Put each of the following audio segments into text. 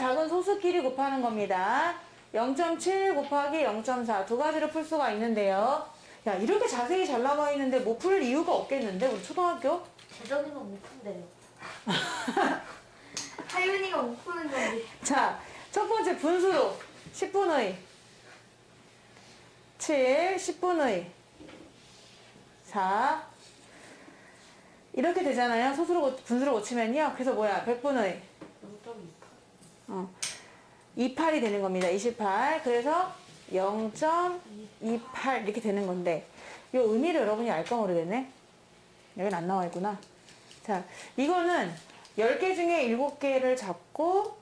작은 소수끼리 곱하는 겁니다. 0.7 곱하기 0.4 두 가지로 풀 수가 있는데요. 야 이렇게 자세히 잘 나와 있는데 못 풀 이유가 없겠는데 우리 초등학교? 재정이가 못 푼대요. 하윤이가 못 푸는 건데. 자, 첫 번째 분수로 10분의 7, 10분의 4 이렇게 되잖아요. 소수로 고- 분수로 고치면요. 그래서 뭐야? 100분의 0.28. 어, 28이 되는 겁니다. 28. 그래서 0.28 이렇게 되는 건데 이 의미를 여러분이 알까 모르겠네. 여긴 안 나와 있구나. 자, 이거는 10개 중에 7개를 잡고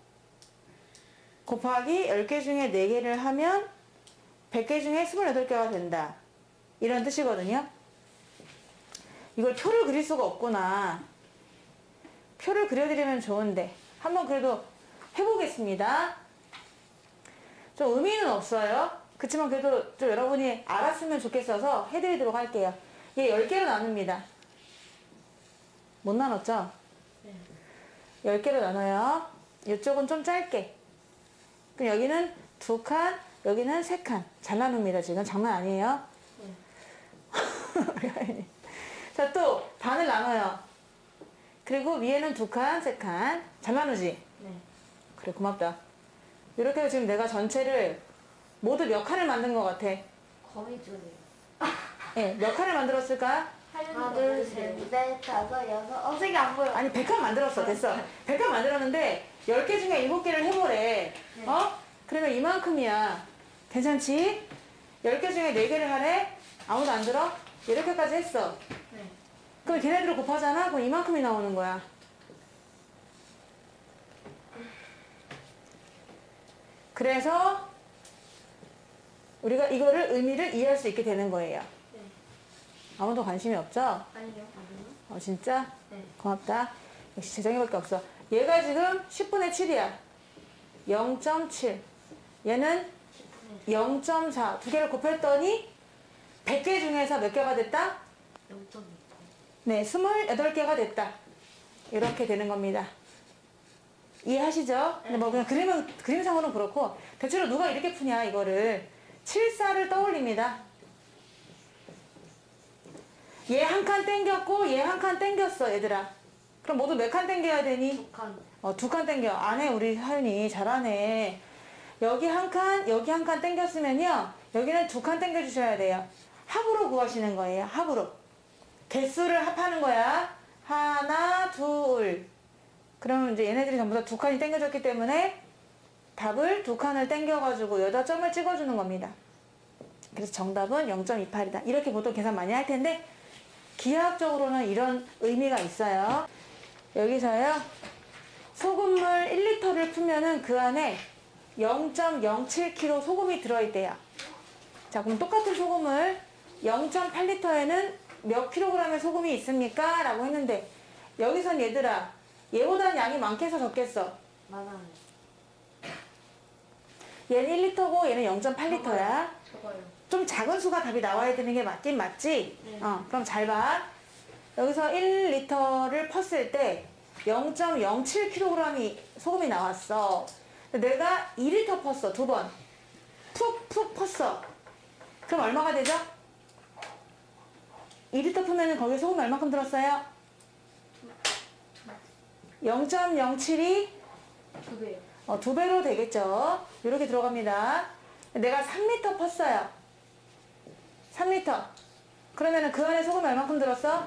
곱하기 10개 중에 4개를 하면 100개 중에 28개가 된다. 이런 뜻이거든요. 이걸 표를 그릴 수가 없구나. 표를 그려드리면 좋은데 한번 그래도 해보겠습니다. 좀 의미는 없어요. 그렇지만 그래도 좀 여러분이 알았으면 좋겠어서 해드리도록 할게요. 얘 10개로 나눕니다. 못 나눴죠? 네. 10개로 나눠요. 이쪽은 좀 짧게. 그럼 여기는 두 칸, 여기는 세 칸. 잘 나눕니다. 지금 장난 아니에요. 하연이. 자, 또 반을 나눠요. 그리고 위에는 두 칸, 세 칸. 잘 나누지? 네. 그래, 고맙다. 이렇게 해서 지금 내가 전체를 모두 몇 칸을 만든 것 같아? 거미줄이요. 예, 몇 칸을 만들었을까? 하나, 둘, 셋, 넷, 다섯, 여섯. 어, 색이 안 보여. 아니, 100칸 만들었어. 됐어. 100칸 만들었는데, 10개 중에 7개를 해보래. 어? 그러면 이만큼이야. 괜찮지? 10개 중에 4개를 하래? 아무도 안 들어? 이렇게까지 했어. 네. 그럼 걔네들을 곱하잖아? 그럼 이만큼이 나오는 거야. 그래서 우리가 이거를 의미를 이해할 수 있게 되는 거예요. 네. 아무도 관심이 없죠? 아니요. 어, 진짜? 네. 고맙다. 역시 재정이밖에 없어. 얘가 지금 10분의 7이야. 0.7. 얘는 0.4. 두 개를 곱했더니 100개 중에서 몇 개가 됐다? 0.2. 네, 28개가 됐다. 이렇게 되는 겁니다. 이해하시죠? 근데 뭐 그냥 그림은, 그림상으로는 그렇고, 대체로 누가 이렇게 푸냐, 이거를. 7사를 떠올립니다. 얘 한 칸 땡겼고, 얘 한 칸 땡겼어, 얘들아. 그럼 모두 몇 칸 땡겨야 되니? 두 칸. 어, 두 칸 땡겨. 안 해, 우리 하윤이. 잘하네. 여기 한 칸, 여기 한 칸 땡겼으면요. 여기는 두 칸 땡겨주셔야 돼요. 합으로 구하시는 거예요. 합으로. 개수를 합하는 거야. 하나, 둘. 그러면 이제 얘네들이 전부 다 두 칸이 땡겨졌기 때문에 답을 두 칸을 땡겨가지고 여자 점을 찍어주는 겁니다. 그래서 정답은 0.28이다. 이렇게 보통 계산 많이 할 텐데 기하학적으로는 이런 의미가 있어요. 여기서요. 소금물 1리터를 풀면은 그 안에 0.07kg 소금이 들어있대요. 자, 그럼 똑같은 소금을 0.8리터에는 몇 킬로그램의 소금이 있습니까? 라고 했는데, 여기선 얘들아, 얘보다는 양이 많겠어, 적겠어? 많아요. 얘는 1리터고 얘는 0.8리터야. 적어요. 좀 작은 수가 답이 나와야 되는 게 맞긴 맞지? 네. 어, 그럼 잘 봐. 여기서 1리터를 펐을 때 0.07kg이 소금이 나왔어. 내가 2리터 펐어, 두 번. 푹 푹 펐어. 그럼 얼마가 되죠? 2리터 푸면 거기에 소금이 얼마큼 들었어요? 0.07이 두 배요. 어, 두 배로 되겠죠. 이렇게 들어갑니다. 내가 3리터 펐어요. 3리터. 그러면은 그 안에 소금이 얼마큼 들었어?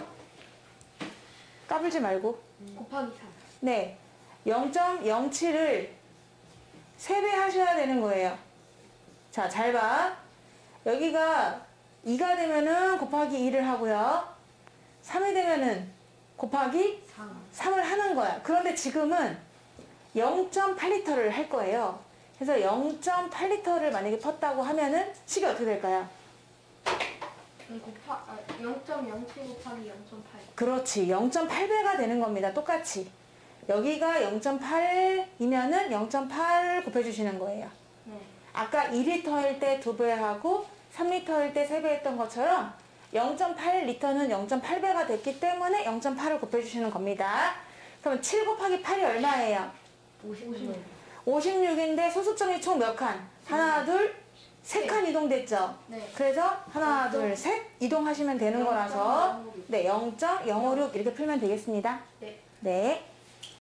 까불지 말고. 곱하기 3. 네. 0.07을 3배 하셔야 되는 거예요. 자, 잘 봐. 여기가 2가 되면은 곱하기 2를 하고요. 3이 되면은 곱하기 3. 3을 하는 거야. 그런데 지금은 0.8리터를 할 거예요. 그래서 0.8리터를 만약에 펐다고 하면은 식이 어떻게 될까요? 곱하, 아, 0.07 곱하기 0.8. 그렇지. 0.8배가 되는 겁니다. 똑같이. 여기가 0.8이면은 0.8 곱해주시는 거예요. 네. 아까 2리터일 때 2배 하고 3리터일 때 3배 했던 것처럼 0.8리터는 0.8배가 됐기 때문에 0.8을 곱해주시는 겁니다. 그럼 7 곱하기 8이 얼마예요? 50. 56인데 소수점이 총 몇 칸? 하나, 둘, 세 칸 이동됐죠? 네. 그래서 하나, 둘, 셋 이동하시면 되는 거라서 0.056. 네, 0.056 이렇게 풀면 되겠습니다. 네. 네.